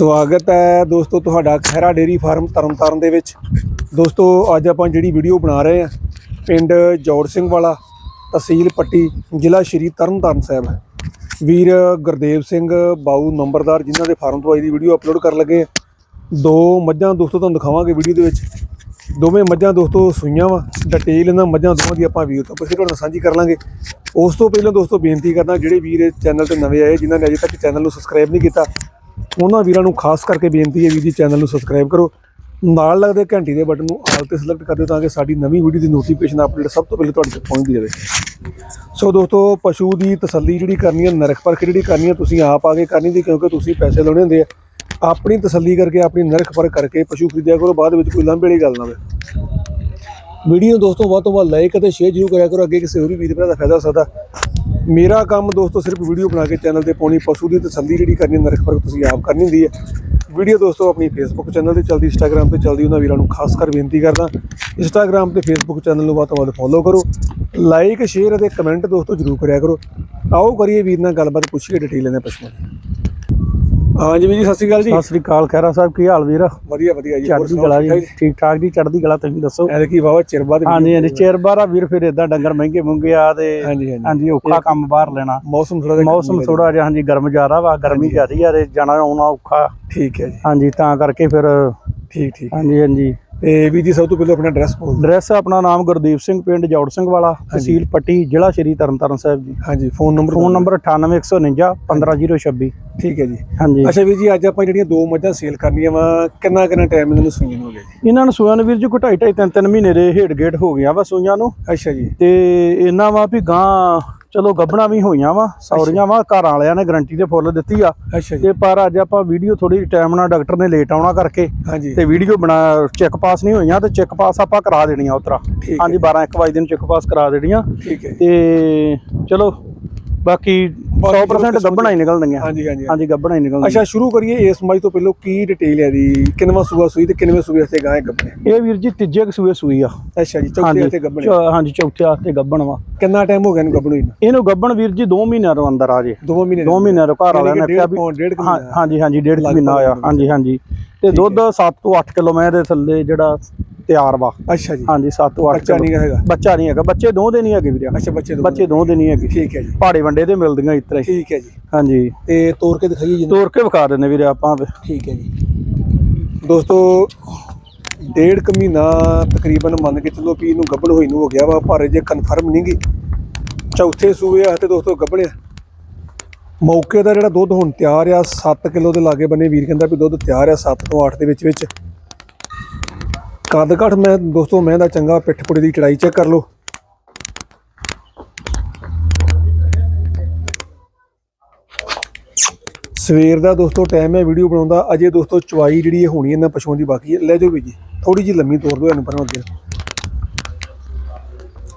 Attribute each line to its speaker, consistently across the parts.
Speaker 1: ਸਵਾਗਤ ਹੈ ਦੋਸਤੋ ਤੁਹਾਡਾ ਖਹਿਰਾ ਡੇਰੀ ਫਾਰਮ ਤਰਨਤਾਰਨ ਦੇ ਵਿੱਚ। ਦੋਸਤੋ, ਅੱਜ ਆਪਾਂ ਜਿਹੜੀ ਵੀਡੀਓ ਬਣਾ ਰਹੇ ਹਾਂ, ਪਿੰਡ ਜੋੜ ਸਿੰਘ ਵਾਲਾ, ਤਹਿਸੀਲ ਪੱਟੀ, ਜ਼ਿਲ੍ਹਾ ਸ਼੍ਰੀ ਤਰਨਤਾਰਨ ਸਾਹਿਬ। ਵੀਰ ਗੁਰਦੇਵ ਸਿੰਘ ਬਾਊ ਨੰਬਰਦਾਰ ਜਿਨ੍ਹਾਂ ਦੇ ਫਾਰਮ ਤੋਂ ਅੱਜ ਦੀ ਵੀਡੀਓ ਅਪਲੋਡ ਕਰਨ ਲੱਗੇ ਹਾਂ। ਦੋ ਮੱਝਾਂ ਦੋਸਤੋ, ਤੁਹਾਨੂੰ ਦਿਖਾਵਾਂਗੇ ਵੀਡੀਓ ਦੇ ਵਿੱਚ। ਦੋਵੇਂ ਮੱਝਾਂ ਦੋਸਤੋ ਸੂਈਆਂ ਵਾ, ਡਿਟੇਲ ਇਹਨਾਂ ਮੱਝਾਂ ਦੋਵਾਂ ਦੀ ਆਪਾਂ ਵੀਡੀਓ ਤੋਂ ਪਿੱਛੇ ਤੁਹਾਡੇ ਨਾਲ ਸਾਂਝੀ ਕਰ ਲਾਂਗੇ। ਉਸ ਤੋਂ ਪਹਿਲਾਂ ਦੋਸਤੋ ਬੇਨਤੀ ਕਰਦਾ, ਜਿਹੜੇ ਵੀਰ ਚੈਨਲ ਤੇ ਨਵੇਂ ਆਏ, ਜਿਨ੍ਹਾਂ ਨੇ ਅਜੇ ਤੱਕ ਚੈਨਲ ਨੂੰ ਸਬਸਕ੍ਰਾਈਬ ਨਹੀਂ ਕੀਤਾ ਉਹਨਾਂ ਵੀਰਾਂ ਨੂੰ ਖਾਸ ਕਰਕੇ ਬੇਨਤੀ ਹੈ ਵੀ ਜੀ, ਚੈਨਲ ਨੂੰ ਸਬਸਕ੍ਰਾਈਬ ਕਰੋ। ਨਾਲ ਲੱਗਦੇ ਘੰਟੀ ਦੇ ਬਟਨ ਨੂੰ ਆਲ ਤੇ ਸਿਲੈਕਟ ਕਰ ਦਿਓ ਤਾਂ ਕਿ ਸਾਡੀ ਨਵੀਂ ਵੀਡੀਓ ਦੀ ਨੋਟੀਫਿਕੇਸ਼ਨ ਅਪਡੇਟ ਸਭ ਤੋਂ ਪਹਿਲੇ ਤੁਹਾਡੇ ਤੱਕ ਪਹੁੰਚਦੀ ਜਾਵੇ ਸੋ ਦੋਸਤੋ, ਪਸ਼ੂ ਦੀ ਤਸੱਲੀ ਜਿਹੜੀ ਕਰਨੀ ਹੈ ਨਰਖ ਪਰਖ ਜਿਹੜੀ ਕਰਨੀ ਹੈ, ਤੁਸੀਂ ਆਪ ਆ ਕੇ ਕਰਨੀ ਦੀ ਕਿਉਂਕਿ ਤੁਸੀਂ ਪੈਸੇ ਲਾਉਣੇ ਹੁੰਦੇ ਆ। ਆਪਣੀ ਤਸੱਲੀ ਕਰਕੇ, ਆਪਣੀ ਨਰਖ ਪਰਖ ਕਰਕੇ ਪਸ਼ੂ ਖਰੀਦਿਆ ਕਰੋ, ਬਾਅਦ ਵਿੱਚ ਕੋਈ ਲਾਂਭੇ ਵਾਲੀ ਗੱਲ ਨਾ ਹੋਵੇ। ਵੀਡੀਓ ਨੂੰ ਦੋਸਤੋ, ਵੱਧ ਤੋਂ ਵੱਧ ਲਾਈਕ ਅਤੇ ਸ਼ੇਅਰ ਜ਼ਰੂਰ ਕਰਿਆ ਕਰੋ, ਅੱਗੇ ਕਿਸੇ ਹੋਰ ਵੀ ਵੀਰ ਭਰਾ ਦਾ ਫਾਇਦਾ ਹੋ ਸਕਦਾ। ਮੇਰਾ ਕੰਮ ਦੋਸਤੋ ਸਿਰਫ ਵੀਡੀਓ ਬਣਾ ਕੇ ਚੈਨਲ ਤੇ ਪਾਉਣੀ ਪਸ਼ੂ ਦੀ ਤਸੱਲੀ ਜਿਹੜੀ ਕਰਨੀ ਹੈ, ਨਰਖ ਪਰਖ ਤੁਸੀਂ ਆਪ ਕਰਨੀ ਹੁੰਦੀ ਹੈ। ਵੀਡੀਓ ਦੋਸਤੋ ਆਪਣੀ ਫੇਸਬੁੱਕ ਚੈਨਲ ਤੇ ਚੱਲਦੀ ਇੰਸਟਾਗ੍ਰam ਤੇ ਚੱਲਦੀ ਉਹਨਾਂ ਵੀਰਾਂ ਨੂੰ ਖਾਸ ਕਰ ਬੇਨਤੀ ਕਰਦਾ ਇੰਸਟਾਗ੍ਰam ਤੇ ਫੇਸਬੁੱਕ ਚੈਨਲ ਨੂੰ ਵੱਧ ਤੋਂ ਵੱਧ ਫੋਲੋ ਕਰੋ ਲਾਈਕ ਸ਼ੇਅਰ ਅਤੇ ਕਮੈਂਟ ਦੋਸਤੋ ਜ਼ਰੂਰ ਕਰਿਆ ਕਰੋ। ਆਓ ਕਰੀਏ ਵੀਰ ਨਾਲ ਗੱਲਬਾਤ ਪੁੱਛੀਏ ਡਿਟੇਲ ਇਹਨਾਂ ਪਸ਼ੂਆਂ ਦੀ ਹਾਂਜੀ ਵੀਰ ਜੀ ਸਤਿ ਸ਼੍ਰੀ ਅਕਾਲ ਜੀ।
Speaker 2: ਸਤਿ ਸ੍ਰੀ ਅਕਾਲ ਖੈਰਾ ਸਾਹਿਬ ਕੀ ਹਾਲ ਵੀਰ?
Speaker 1: ਵਧੀਆ ਵਧੀਆ ਜੀ
Speaker 2: ਚੜ੍ਹਦੀ ਕਲਾ ਜੀ ਠੀਕ ਠਾਕ ਜੀ ਚੜ੍ਹਦੀ ਕਲਾ ਤੁਸੀਂ ਦੱਸੋ?
Speaker 1: ਐਤਕੀ ਵਾਵਾ ਚਿਰ ਬਾਅਦ
Speaker 2: ਹਾਂਜੀ ਹਾਂਜੀ ਚੇਰ ਬਾਰਾ ਵੀਰ ਫਿਰ ਇਦਾਂ ਡੰਗਰ ਮਹਿੰਗੇ ਮੁੰਗੇ ਆ ਤੇ
Speaker 1: ਹਾਂਜੀ ਹਾਂਜੀ।
Speaker 2: ਔਖਾ ਕੰਮ ਬਾਹਰ ਲੈਣਾ।
Speaker 1: ਮੌਸਮ ਥੋੜਾ ਜਿਹਾ
Speaker 2: ਮੌਸਮ ਥੋੜਾ ਜਿਹਾ ਹਾਂਜੀ ਗਰਮ ਜ਼ਿਆਦਾ ਵਾ ਗਰਮੀ ਜ਼ਿਆਦੀ ਆ ਤੇ ਜਾਣਾ ਆਉਣਾ ਔਖਾ।
Speaker 1: ਠੀਕ ਹੈ ਜੀ।
Speaker 2: ਹਾਂਜੀ ਤਾਂ ਕਰਕੇ ਫਿਰ
Speaker 1: ਠੀਕ ਠੀਕ।
Speaker 2: ਹਾਂਜੀ ਹਾਂਜੀ।
Speaker 1: ਤੇ ਵੀਰ ਜੀ ਸਭ ਤੋਂ ਪਹਿਲਾਂ ਆਪਣਾ ਐਡਰੈਸ ਬੋਲ ਦਿਓ।
Speaker 2: ਡਰੈਸ ਆਪਣਾ ਨਾਮ ਗੁਰਦੀਪ ਸਿੰਘ ਪਿੰਡ ਜੌੜ ਸਿੰਘ ਵਾਲਾ ਤਹਿਸੀਲ ਪੱਟੀ ਜ਼ਿਲ੍ਹਾ ਸ਼੍ਰੀ ਤਰਨਤਾਰਨ ਸਾਹਿਬ ਜੀ।
Speaker 1: ਹਾਂਜੀ ਫੋਨ ਨੰਬਰ
Speaker 2: ਫੋਨ ਨੰਬਰ 98149 15026
Speaker 1: ਠੀਕ ਹੈ ਜੀ।
Speaker 2: ਹਾਂਜੀ।
Speaker 1: ਅੱਛਾ ਵੀਰ ਜੀ ਅੱਜ ਆਪਾਂ ਜਿਹੜੀਆਂ ਦੋ ਮੱਝਾਂ ਸੇਲ ਕਰਨੀਆਂ ਵਾ ਕਿੰਨਾ ਕਿੰਨਾ ਟਾਈਮ ਇਹਨਾਂ ਨੂੰ ਸੂਈਆਂ ਨੂੰ ਹੋ ਗਿਆ ਜੀ?
Speaker 2: ਇਹਨਾਂ ਨੂੰ ਸੂਆਂ ਨੂੰ ਵੀਰ ਜੀ ਕੋਈ ਢਾਈ ਢਾਈ ਤਿੰਨ ਤਿੰਨ ਮਹੀਨੇ ਦੇ ਹੇਡ ਗੇਟ ਹੋ ਗਿਆ ਵਾ ਸੂਆਂ ਨੂੰ।
Speaker 1: ਅੱਛਾ ਜੀ।
Speaker 2: ਤੇ ਇਹਨਾਂ ਵਾ ਵੀ ਗਾਂ ਚਲੋ ਗੱਬਣਾ ਵੀ ਹੋਈਆਂ ਵਾ ਸੌਰੀਆਂ ਵਾ ਘਰ ਵਾਲਿਆਂ ਨੇ ਗਰੰਟੀ ਤੇ ਫੁੱਲ ਦਿੱਤੀ ਆ। ਤੇ ਪਰ ਅੱਜ ਆਪਾਂ ਵੀਡੀਓ ਥੋੜੀ ਟਾਈਮ ਨਾਲ ਡਾਕਟਰ ਨੇ ਲੇਟ ਆਉਣਾ ਕਰਕੇ
Speaker 1: ਹਾਂਜੀ।
Speaker 2: ਤੇ ਵੀਡੀਓ ਬਣਾ ਚੈੱਕ ਪਾਸ ਨਹੀਂ ਹੋਈਆਂ ਤੇ ਚੈੱਕ ਪਾਸ ਆਪਾਂ ਕਰਾ ਦੇਣੀਆਂ ਉਤਰਾ। ਹਾਂਜੀ 12 1 ਵਜੇ ਦਿਨ ਚੈੱਕ ਪਾਸ ਕਰਾ ਦੇਣੀਆਂ। ਤੇ ਚਲੋ ਬਾਕੀ 100% ਗੱਬਣਾ ਹੀ ਨਿਕਲਣਗੀਆਂ।
Speaker 1: ਹਾਂਜੀ ਹਾਂਜੀ
Speaker 2: ਹਾਂਜੀ ਗੱਬਣਾ ਹੀ ਨਿਕਲਣਗੀਆਂ।
Speaker 1: ਅੱਛਾ ਸ਼ੁਰੂ ਕਰੀਏ ਇਸ ਮੱਝ ਤੋਂ ਪਹਿਲਾਂ ਕੀ ਡਿਟੇਲ ਹੈ ਦੀ ਕਿੰਨਵਾਂ ਸੂਆ ਸੂਈ ਤੇ ਕਿੰਨਵੇਂ ਸੂਏ ਤੇ ਗਾਂ ਗੱਬਣੇ
Speaker 2: ਇਹ ਵੀਰ ਜੀ ਤੀਜੇ ਕੁ ਸੂਏ ਸੂਈ ਆ।
Speaker 1: ਅੱਛਾ ਜੀ ਚੌਥੇ ਤੇ ਗੱਬਣੇ
Speaker 2: ਹਾਂਜੀ ਚੌਥੇ ਹੱਥੇ ਗੱਬਣ ਵਾ।
Speaker 1: ਕਿੰਨਾ ਟਾਈਮ ਹੋ ਗਿਆ ਇਹਨੂੰ ਗੱਬਣੂ ਨੂੰ
Speaker 2: ਇਹਨੂੰ ਗੱਬਣ ਵੀਰ ਜੀ 2 ਮਹੀਨਿਆਂ ਤੋਂ ਅੰਦਰ ਆ ਜੇ।
Speaker 1: ਦੋ ਮਹੀਨੇ
Speaker 2: 2 ਮਹੀਨਿਆਂ ਤੋਂ ਘਰ ਵਾਲਿਆਂ ਨੇ ਕਿਹਾ ਵੀ। ਹਾਂਜੀ ਹਾਂਜੀ ਡੇਢ ਕੁ ਮਹੀਨਾ ਹੋਇਆ। ਹਾਂਜੀ ਹਾਂਜੀ। ਤੇ ਦੁੱਧ 7 ਤੋਂ 8 ਕਿਲੋ ਮੈਂ ਦੇ ਥੱਲੇ ਜਿਹੜਾ ਤਿਆਰ ਵਾ।
Speaker 1: ਅੱਛਾ ਜੀ।
Speaker 2: ਹਾਂਜੀ 7 ਤੋਂ 8
Speaker 1: ਬੱਚਾ ਨਹੀਂ ਹੈਗਾ।
Speaker 2: ਬੱਚਾ ਨਹੀਂ ਹੈਗਾ। ਬੱਚੇ ਦੋ ਦੇ ਨਹੀਂ ਹੈਗੇ ਵੀਰੇ।
Speaker 1: ਅੱਛਾ ਬੱਚੇ ਦੋ
Speaker 2: ਬੱਚੇ ਦੋ ਦੇ ਨਹੀਂ ਹੈਗੇ।
Speaker 1: ਠੀਕ ਹੈ ਜੀ।
Speaker 2: ਪਹਾੜੇ ਵੰਡੇ ਤੇ ਮਿਲਦੀਆਂ ਇਸ ਤਰ੍ਹਾਂ
Speaker 1: ਠੀਕ ਹੈ ਜੀ।
Speaker 2: ਹਾਂਜੀ।
Speaker 1: ਤੇ ਤੋੜ ਕੇ ਦਿਖਾਈਏ ਜੀ।
Speaker 2: ਤੋੜ ਕੇ ਵਿਖਾ ਦਿੰਦੇ ਵੀਰੇ ਆਪਾਂ
Speaker 1: ਠੀਕ ਹੈ ਜੀ। ਦੋਸਤੋ ਡੇਢ ਕੁ ਮਹੀਨਾ ਤਕਰੀਬਨ ਮੰਨ ਕੇ ਚੱਲੋ ਵੀ ਇਹਨੂੰ ਗੱਭਣ ਹੋਈ ਨੂੰ ਹੋ ਗਿਆ ਵਾ ਪਰ ਜੇ ਕਨਫਰਮ ਨਹੀਂ ਗੀ ਚੌਥੇ ਸੂਏ ਆ ਤੇ ਦੋਸਤੋ ਗੱਭਣਿਆ ਮੌਕੇ ਦਾ ਜਿਹੜਾ ਦੁੱਧ ਹੁਣ ਤਿਆਰ ਆ 7 ਕਿਲੋ ਦੇ ਲਾਗੇ ਬੰਨੇ ਵੀਰ ਕਹਿੰਦਾ ਵੀ ਦੁੱਧ ਤਿਆਰ ਆ 7 ਤੋਂ 8 ਦੇ ਵਿੱਚ ਵਿੱਚ। ਕੱਦ ਘੱਟ ਮੈਂ ਦੋਸਤੋ, ਮੈਂ ਦਾ ਚੰਗਾ ਪਿੱਠ ਪੁੜੇ ਦੀ ਚੜਾਈ ਚੈੱਕ ਕਰ ਲਓ। ਸਵੇਰ ਦਾ ਦੋਸਤੋ ਟਾਈਮ ਹੈ ਵੀਡੀਓ ਬਣਾਉਂਦਾ ਅਜੇ ਦੋਸਤੋ ਚਵਾਈ ਜਿਹੜੀ ਇਹ ਹੋਣੀ ਇਹਨਾਂ ਪਸ਼ੂਆਂ ਦੀ ਬਾਕੀ ਹੈ। ਲੈ ਜਾਓ ਵੀ ਜੀ ਥੋੜੀ ਜੀ ਲੰਮੀ ਤੋੜ ਦਿਓ, ਇਹਨੂੰ ਪਰਾਂ ਅੱਗੇ।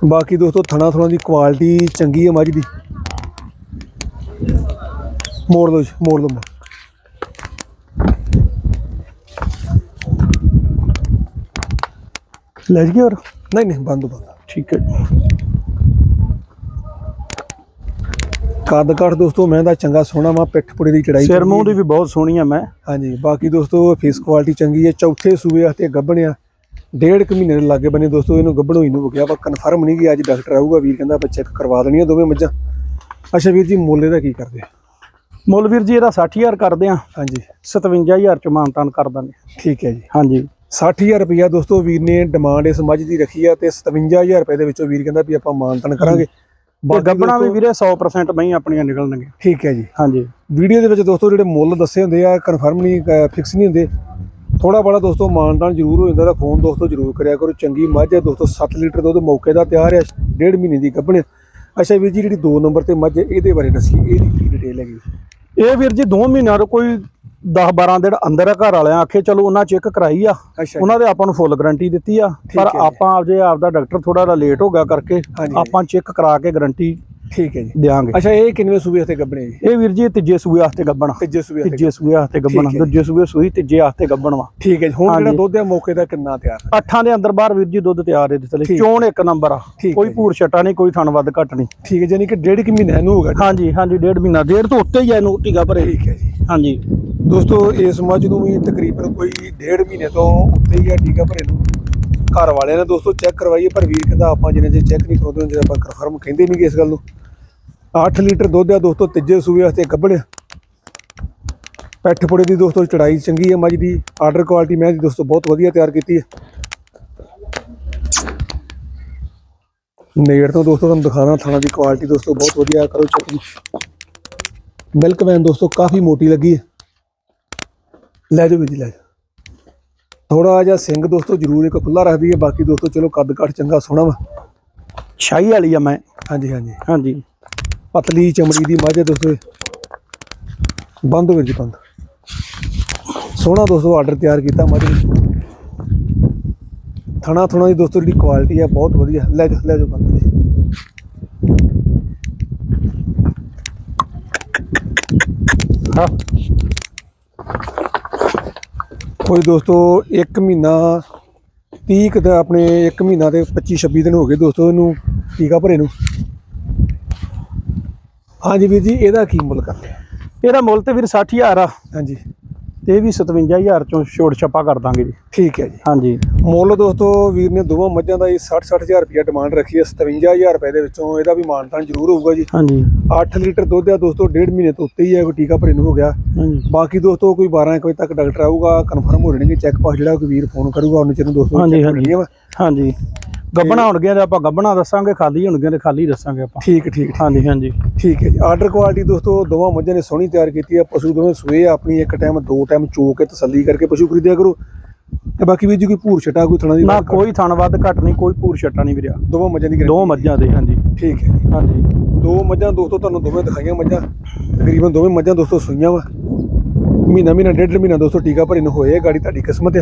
Speaker 1: ਬਾਕੀ ਦੋਸਤੋ, ਥਣਾ ਥਣਾ ਦੀ ਕੁਆਲਿਟੀ ਚੰਗੀ ਹੈ ਮੱਝ ਦੀ। ਮੋੜ ਦੋ ਜੀ, ਮੋੜ ਦੋ
Speaker 2: ਲੈ ਜੀਏ ਹੋਰ।
Speaker 1: ਨਹੀਂ ਨਹੀਂ ਬੰਦ ਬੰਦ।
Speaker 2: ਠੀਕ ਹੈ ਜੀ।
Speaker 1: ਕੱਦ ਘੱਟ ਦੋਸਤੋ ਮੈਂ ਦਾ ਚੰਗਾ ਸੋਹਣਾ ਵਾ ਪਿੱਠ ਪੁੜੇ ਦੀ ਚੜਾਈ
Speaker 2: ਸਿਰ ਮੂੰਹ ਦੀ ਵੀ ਬਹੁਤ ਸੋਹਣੀ ਆ ਮੈਂ।
Speaker 1: ਹਾਂਜੀ ਬਾਕੀ ਦੋਸਤੋ ਫੇਸ ਕੁਆਲਿਟੀ ਚੰਗੀ ਹੈ। ਚੌਥੇ ਸੂਏ ਹਤੇ ਗੱਭਣਿਆ। ਡੇਢ ਕੁ ਮਹੀਨੇ ਦੇ ਲਾਗੇ ਬਣੇ ਦੋਸਤੋ ਇਹਨੂੰ ਗੱਭਣ ਹੋਈ ਨੂੰ ਹੋ ਗਿਆ ਪਰ ਕਨਫਰਮ ਨਹੀਂ ਕਿ ਅੱਜ ਡਾਕਟਰ ਆਊਗਾ। ਵੀਰ ਕਹਿੰਦਾ ਆਪਾਂ ਚੈੱਕ ਕਰਵਾ ਦੇਣੀਆਂ ਦੋਵੇਂ ਮੱਝਾਂ। ਅੱਛਾ ਵੀਰ ਜੀ ਮੁੱਲ ਇਹਦਾ ਕੀ ਕਰਦੇ ਆ?
Speaker 2: ਮੁੱਲ ਵੀਰ ਜੀ ਇਹਦਾ 60000 ਕਰਦੇ ਆ।
Speaker 1: ਹਾਂਜੀ।
Speaker 2: 57000 ਚ ਮਾਨਤਾਨ ਕਰ ਦਾਂਗੇ।
Speaker 1: ਠੀਕ ਹੈ ਜੀ।
Speaker 2: ਹਾਂਜੀ।
Speaker 1: 60000 ਰੁਪਇਆ ਦੋਸਤੋ ਵੀਰ ਨੇ ਡਿਮਾਂਡ ਇਸ ਮੱਝ ਦੀ ਰੱਖੀ ਆ ਤੇ 57000 ਰੁਪਏ ਦੇ ਵਿੱਚੋਂ ਵੀਰ ਕਹਿੰਦਾ ਵੀ ਆਪਾਂ ਮਾਨਤਨ ਕਰਾਂਗੇ।
Speaker 2: ਗੱਬਣਾ ਵੀ ਵੀਰੇ 100% ਬਈ ਆਪਣੀਆਂ ਨਿਕਲਣਗੀਆਂ।
Speaker 1: ਠੀਕ ਹੈ ਜੀ।
Speaker 2: ਹਾਂਜੀ।
Speaker 1: ਵੀਡੀਓ ਦੇ ਵਿੱਚ ਦੋਸਤੋ ਜਿਹੜੇ ਮੁੱਲ ਦੱਸੇ ਹੁੰਦੇ ਆ ਕਨਫਰਮ ਨਹੀਂ ਫਿਕਸ ਨਹੀਂ ਹੁੰਦੇ ਥੋੜਾ ਬੜਾ ਦੋਸਤੋ ਮਾਨਦਾਨ ਜ਼ਰੂਰ ਹੋ ਜਾਂਦਾ ਤਾਂ ਫੋਨ ਦੋਸਤੋ ਜ਼ਰੂਰ ਕਰਿਆ ਕਰੋ। ਚੰਗੀ ਮੱਝ ਹੈ ਦੋਸਤੋ 7 ਲੀਟਰ ਦੁੱਧ ਮੌਕੇ ਦਾ ਤਿਆਰ ਹੈ ਡੇਢ ਮਹੀਨੇ ਦੀ ਗੱਭਣ। ਅੱਛਾ ਵੀਰ ਜੀ ਜਿਹੜੀ 2 ਨੰਬਰ ਤੇ ਮੱਝ ਇਹਦੇ ਬਾਰੇ ਦੱਸੀ ਇਹਦੀ ਕੀ ਡਿਟੇਲ ਹੈਗੀ?
Speaker 2: ਇਹ ਵੀਰ ਜੀ 2 ਮਹੀਨਿਆਂ ਤੋਂ ਕੋਈ 10 12 ਦਿਨ ਅੰਦਰ ਆ ਘਰ ਵਾਲਿਆਂ ਆਖੇ ਚਲੋ ਉਹਨਾਂ ਚੈੱਕ ਕਰਾਈ ਆ।
Speaker 1: ਅੱਛਾ
Speaker 2: ਉਹਨਾਂ ਦੇ ਆਪਾਂ ਨੂੰ ਫੁੱਲ ਗਾਰੰਟੀ ਦਿੱਤੀ ਆ। ਪਰ। ਆਪਾਂ ਆਪਦੇ ਆਪਦਾ ਡਾਕਟਰ ਥੋੜਾ ਜਿਹਾ ਲੇਟ ਹੋ ਗਿਆ ਕਰਕੇ। ਆਪਾਂ ਚੈੱਕ ਕਰਾ ਕੇ ਗਾਰੰਟੀ
Speaker 1: ਠੀਕ ਹੈ ਜੀ।
Speaker 2: ਦੇਾਂਗੇ
Speaker 1: ਅੱਛਾ ਇਹ ਕਿੰਨਵੇਂ ਸੂਬੇ ਤੇ ਗੱਭਣੇ ਜੀ?
Speaker 2: ਇਹ ਵੀਰ ਜੀ ਤੀਜੇ ਸੂਏ ਵਾਸਤੇ ਗੱਬਣਾ
Speaker 1: ਤੀਜੇ ਸੂਬੇ ਤੇ
Speaker 2: ਤੀਜੇ ਸੂਏ ਵਾਸਤੇ ਗੱਬਣਾ। ਦੂਜੇ ਸੂਏ ਸੂਈ ਤੀਜੇ ਵਾਸਤੇ ਗੱਬਣ ਵਾ।
Speaker 1: ਠੀਕ ਹੈ ਜੀ। ਹੁਣ ਜਿਹੜਾ। ਦੁੱਧ ਹੈ ਮੌਕੇ ਦਾ ਕਿੰਨਾ ਤਿਆਰ ਹੈ?
Speaker 2: ਅੱਠਾਂ ਦੇ ਅੰਦਰ ਬਾਹਰ ਵੀਰ ਜੀ ਦੁੱਧ ਤਿਆਰ ਹੈ ਦਿੱਤੇ। ਚੋਣ ਇੱਕ ਨੰਬਰ ਆ। ਕੋਈ। ਭੂਰ ਛਟਾ ਨਹੀਂ ਕੋਈ ਥਣ ਵੱਧ ਘਟ ਨਹੀਂ।
Speaker 1: ਠੀਕ ਹੈ ਜਾਨੀ ਕਿ ਡੇਢ ਕੁ ਮਹੀਨਾ ਇਹਨੂੰ ਹੋਗਾ
Speaker 2: ਹਾਂਜੀ ਹਾਂਜੀ ਡੇਢ ਮਹੀਨਾ। ਡੇਢ ਤੋਂ ਉੱਤੇ ਹੀ ਇਹਨੂੰ ਟੀਕਾ ਭਰੇ।
Speaker 1: ਠੀਕ ਹੈ ਜੀ।
Speaker 2: ਹਾਂਜੀ।
Speaker 1: ਦੋਸਤੋ ਇਸ ਮੱਝ ਨੂੰ ਵੀ ਤਕਰੀਬਨ ਕੋਈ ਡੇਢ ਮਹੀਨੇ ਤੋਂ ਉੱਤੇ ਹੀ ਆ ਟੀਕਾ ਭਰੇ ਨੂੰ। ਘਰ ਵਾਲਿਆਂ ਨੇ ਦੋਸਤੋ ਚੈੱਕ ਕਰਵਾਈਏ ਪਰ ਵੀਰ ਕਹਿੰਦਾ ਆਪਾਂ ਜਿੰਨੇ ਜੇ ਚੈੱਕ ਨਹੀਂ ਕਰਾਉਂਦੇ ਉਹਨਾਂ ਆਪਾਂ ਕਨਫਰਮ ਕਹਿੰਦੇ ਨਹੀਂ ਇਸ ਗੱਲ ਨੂੰ। 8 ਲੀਟਰ ਦੁੱਧ ਆ ਦੋਸਤੋ, ਤੀਜੇ ਸੂਏ ਵਾਸਤੇ ਗੱਭਣ ਪੈਠ ਪੁੜੇ ਦੀ ਦੋਸਤੋ ਚੜਾਈ ਚੰਗੀ ਹੈ ਮੱਝ ਦੀ। ਆਰਡਰ ਕੁਆਲਿਟੀ ਮੈਂ ਦੀ ਦੋਸਤੋ ਬਹੁਤ ਵਧੀਆ ਤਿਆਰ ਕੀਤੀ ਹੈ ਨੇੜ ਤੋਂ ਦੋਸਤੋ ਤੁਹਾਨੂੰ ਦਿਖਾਣਾ, ਥਾਣਾ ਦੀ ਕੁਆਲਿਟੀ ਦੋਸਤੋ ਬਹੁਤ ਵਧੀਆ ਕਰੋ ਚੈੱਕ ਜੀ। ਮਿਲਕ ਵੈਨ ਦੋਸਤੋ ਕਾਫੀ ਮੋਟੀ ਲੱਗੀ ਹੈ ਲੈ ਜਾਓ ਵੀਰ ਜੀ ਲੈ ਜਾਓ। ਥੋੜਾ ਜਿਹਾ ਸਿੰਘ ਦੋਸਤੋ ਜ਼ਰੂਰ ਇੱਕ ਖੁੱਲਾ ਰੱਖਦੀ ਹੈ ਬਾਕੀ ਦੋਸਤੋ ਚਲੋ ਕੱਦ ਕੱਟ ਚੰਗਾ ਸੋਹਣਾ ਵਾ।
Speaker 2: ਸ਼ਾਹੀ ਵਾਲੀ ਆ ਮੈਂ।
Speaker 1: ਹਾਂਜੀ ਹਾਂਜੀ।
Speaker 2: ਹਾਂਜੀ।
Speaker 1: ਪਤਲੀ ਚਮੜੀ ਦੀ ਮੱਝ ਦੋਸਤੋ ਬੰਦ ਵੀਰ ਜੀ ਬੰਦ। ਸੋਹਣਾ ਦੋਸਤੋ ਆਰਡਰ ਤਿਆਰ ਕੀਤਾ ਮੱਝ ਥਣਾ ਥਣਾ ਦੀ ਦੋਸਤੋ ਜਿਹੜੀ ਕੁਆਲਿਟੀ ਹੈ ਬਹੁਤ ਵਧੀਆ। ਲੈ ਜਾਓ ਲੈ ਜਾਓ ਬੰਦ ਜੀ।
Speaker 2: ਹਾਂ।
Speaker 1: ਕੋਈ ਦੋਸਤੋ 1 ਮਹੀਨਾ 30 ਕੁ ਦਾ ਆਪਣੇ 1 ਮਹੀਨਾ ਤੇ 25 26 ਦਿਨ ਹੋ ਗਏ ਦੋਸਤੋ ਇਹਨੂੰ ਟੀਕਾ ਭਰੇ ਨੂੰ। ਹਾਂਜੀ ਵੀਰ ਜੀ ਇਹਦਾ ਕੀ ਮੁੱਲ ਕਰਦੇ ਆ?
Speaker 2: ਇਹਦਾ ਮੁੱਲ ਤੇ ਵੀਰ 60000 ਆ।
Speaker 1: ਹਾਂਜੀ।
Speaker 2: ਤੇ ਇਹ ਵੀ 57000 ਚੋਂ ਛੋੜ ਛੱਪਾ ਕਰ ਦਾਂਗੇ ਜੀ।
Speaker 1: ਠੀਕ ਹੈ ਜੀ।
Speaker 2: ਹਾਂਜੀ।
Speaker 1: ਮੁੱਲ ਦੋਸਤੋ ਵੀਰ ਨੇ ਦੋਵਾਂ ਮੱਝਾਂ ਦਾ ਇਹ 60 60000 ਰੁਪਇਆ ਡਿਮਾਂਡ ਰੱਖੀ ਹੈ 57000 ਰੁਪਏ ਦੇ ਵਿੱਚੋਂ ਇਹਦਾ ਵੀ ਮਾਨਤਾਨ ਜ਼ਰੂਰ ਹੋਊਗਾ ਜੀ।
Speaker 2: ਹਾਂਜੀ।
Speaker 1: 8 ਲੀਟਰ ਦੁੱਧ ਆ ਦੋਸਤੋ ਡੇਢ ਮਹੀਨੇ ਤੋਂ ਉੱਤੇ ਹੀ ਹੈ ਕੋਈ ਟੀਕਾ ਭਰੇ ਨੂੰ ਹੋ ਗਿਆ।
Speaker 2: ਹਾਂਜੀ।
Speaker 1: ਬਾਕੀ ਦੋਸਤੋ ਕੋਈ 12 ਇੱਕ ਵਜੇ ਤੱਕ ਡਾਕਟਰ ਆਊਗਾ ਕਨਫਰਮ ਹੋ ਜਾਣਗੇ ਚੈੱਕ ਪਾਸ ਜਿਹੜਾ ਕੋਈ ਵੀਰ ਫੋਨ ਕਰੂਗਾ ਉਹਨੂੰ ਚਿਰ ਦੋਸਤੋ
Speaker 2: ਹਾਂਜੀ, ਹਾਂਜੀ। ਹਾਂਜੀ। ਗੱਬਣਾ ਹੋਣਗੀਆਂ ਤੇ ਆਪਾਂ ਗੱਬਣਾ ਦੱਸਾਂਗੇ ਖਾਲੀ ਹੋਣਗੀਆਂ ਤੇ ਖਾਲੀ ਦੱਸਾਂਗੇ ਆਪਾਂ।
Speaker 1: ਠੀਕ ਠੀਕ।
Speaker 2: ਹਾਂਜੀ ਹਾਂਜੀ।
Speaker 1: ਠੀਕ ਹੈ ਜੀ। ਆਰਡਰ ਕੁਆਲਿਟੀ ਦੋਸਤੋ ਦੋਵਾਂ ਮੱਝਾਂ ਨੇ ਸੋਹਣੀ ਤਿਆਰ ਕੀਤੀ ਹੈ ਪਸ਼ੂ ਦੋਵੇਂ ਸੂਏ ਆ, ਆਪਣੀ ਇੱਕ ਟਾਈਮ ਦੋ ਟਾਈਮ ਚੋ ਕੇ ਤਸੱਲੀ ਕਰਕੇ ਪਸ਼ੂ ਖਰੀਦਿਆ ਕਰੋ। ਤੇ ਬਾਕੀ ਵੀ ਜੀ ਕੋਈ ਭੂਰ ਛਟਾ ਕੋਈ ਥਣਾ ਦੀ
Speaker 2: ਨਾ ਕੋਈ ਥਣ ਵੱਧ ਘੱਟ ਨਹੀਂ ਕੋਈ ਪੂਰ ਛੱਟਾ ਨਹੀਂ ਵੀਰਿਆ।
Speaker 1: ਦੋਵਾਂ ਮੱਝਾਂ ਦੀ
Speaker 2: ਦੋ ਮੱਝਾਂ ਦੇ ਹਾਂਜੀ।
Speaker 1: ਠੀਕ ਹੈ
Speaker 2: ਹਾਂਜੀ।
Speaker 1: ਦੋ ਮੱਝਾਂ ਦੋਸਤੋ ਤੁਹਾਨੂੰ ਦੋਵੇਂ ਦਿਖਾਈਆਂ ਮੱਝਾਂ। ਤਕਰੀਬਨ ਦੋਵੇਂ ਮੱਝਾਂ ਦੋਸਤੋ ਸੂਈਆਂ ਵਾ। ਮਹੀਨਾ ਮਹੀਨਾ ਡੇਢ ਮਹੀਨਾ ਦੋਸਤੋ ਟੀਕਾ ਭਰੇ ਨੂੰ ਹੋਏ ਆ, ਗਾੜੀ ਤੁਹਾਡੀ ਕਿਸਮਤ ਆ।